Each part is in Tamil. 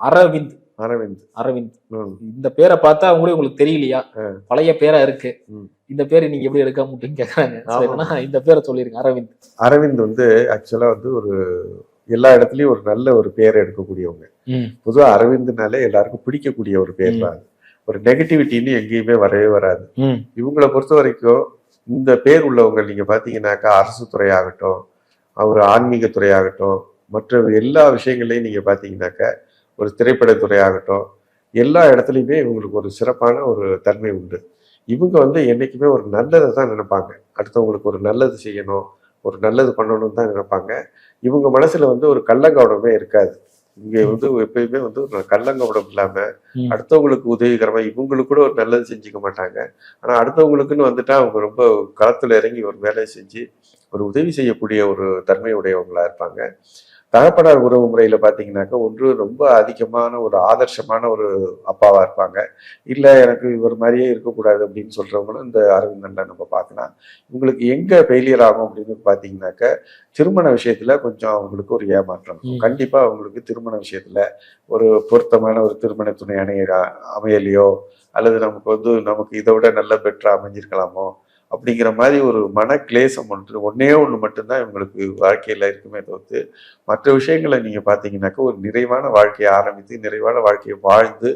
அரவிந்த் அரவிந்த் அரவிந்த். இந்த பேரை பார்த்தா கூட உங்களுக்கு தெரியலையா. பழைய பேரா இருக்கு. இந்த பேரை நீங்க எப்படி எடுக்க முடியும் கேக்குறாங்க இந்த பேரை சொல்லிருங்க அரவிந்த் அரவிந்த் வந்து ஆக்சுவலா வந்து ஒரு எல்லா இடத்துலயும் ஒரு நல்ல ஒரு பேரை எடுக்கக்கூடியவங்க. பொதுவா அரவிந்த்னாலே எல்லாருக்கும் பிடிக்கக்கூடிய ஒரு பேர். தான். ஒரு நெகட்டிவிட்டின்னு எங்கேயுமே வரவே வராது. இவங்களை பொறுத்த வரைக்கும் இந்த பேர் உள்ளவங்க நீங்க பாத்தீங்கன்னாக்கா அரசு துறையாகட்டும் ஒரு ஆன்மீக துறையாகட்டும் மற்ற எல்லா விஷயங்களையும் நீங்க பாத்தீங்கன்னாக்கா ஒரு திரைப்படத்துறையாகட்டும் எல்லா இடத்துலையுமே இவங்களுக்கு ஒரு சிறப்பான ஒரு தன்மை உண்டு. இவங்க வந்து என்னைக்குமே ஒரு நல்லதை தான் நினைப்பாங்க. அடுத்தவங்களுக்கு ஒரு நல்லது செய்யணும் ஒரு நல்லது பண்ணணும்னு தான் நினைப்பாங்க. இவங்க மனசுல வந்து ஒரு கள்ளங்கவடமே இருக்காது. இங்க வந்து எப்பயுமே வந்து ஒரு கள்ளங்கவடம் இல்லாம ம். அடுத்தவங்களுக்கு உதவிகரமா இவங்களுக்கு கூட ஒரு நல்லது செஞ்சுக்க மாட்டாங்க. ஆனா அடுத்தவங்களுக்குன்னு வந்துட்டா அவங்க ரொம்ப களத்துல இறங்கி ஒரு வேலையை செஞ்சு ஒரு உதவி செய்யக்கூடிய ஒரு தன்மை உடையவங்களா இருப்பாங்க. தகப்பனார் உறவு முறையில பாத்தீங்கன்னாக்கா ஒன்று ரொம்ப அதிகமான ஒரு ஆதர்சமான ஒரு அப்பாவா இருப்பாங்க இல்ல எனக்கு இவர் மாதிரியே இருக்கக்கூடாது அப்படின்னு சொல்றவங்களும் இந்த அரவிந்தன்ல நம்ம பார்க்கலாம் இவங்களுக்கு எங்க ஃபெயிலியர் ஆகும் அப்படின்னு பாத்தீங்கன்னாக்க திருமண விஷயத்துல கொஞ்சம் அவங்களுக்கு ஒரு ஏமாற்றம் ம். கண்டிப்பா அவங்களுக்கு திருமண விஷயத்துல ஒரு பொருத்தமான ஒரு திருமண துணை அணைய அமையலையோ அல்லது நமக்கு வந்து நமக்கு இதை விட நல்ல பெட்டரா அமைஞ்சிருக்கலாமோ அப்படிங்கிற மாதிரி ஒரு மன கிளேசம் ஒன்று ஒன்னே ஒன்று மட்டும்தான் இவங்களுக்கு வாழ்க்கையில் இருக்குமே தவிர்த்து மற்ற விஷயங்களை நீங்கள் பாத்தீங்கன்னாக்கா ஒரு நிறைவான வாழ்க்கையை ஆரம்பித்து நிறைவான வாழ்க்கையை வாழ்ந்து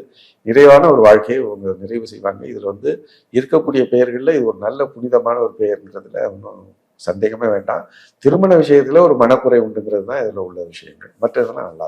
நிறைவான ஒரு வாழ்க்கையை இவங்க நிறைவு செய்வாங்க. இதில் வந்து இருக்கக்கூடிய பெயர்களில் இது ஒரு நல்ல புனிதமான ஒரு பெயர்ங்கிறதுல ஒன்றும் சந்தேகமே வேண்டாம். திருமண விஷயத்தில் ஒரு மனக்குறை உண்டுங்கிறது தான் இதில் உள்ள விஷயங்கள். மற்றதெல்லாம் நல்லா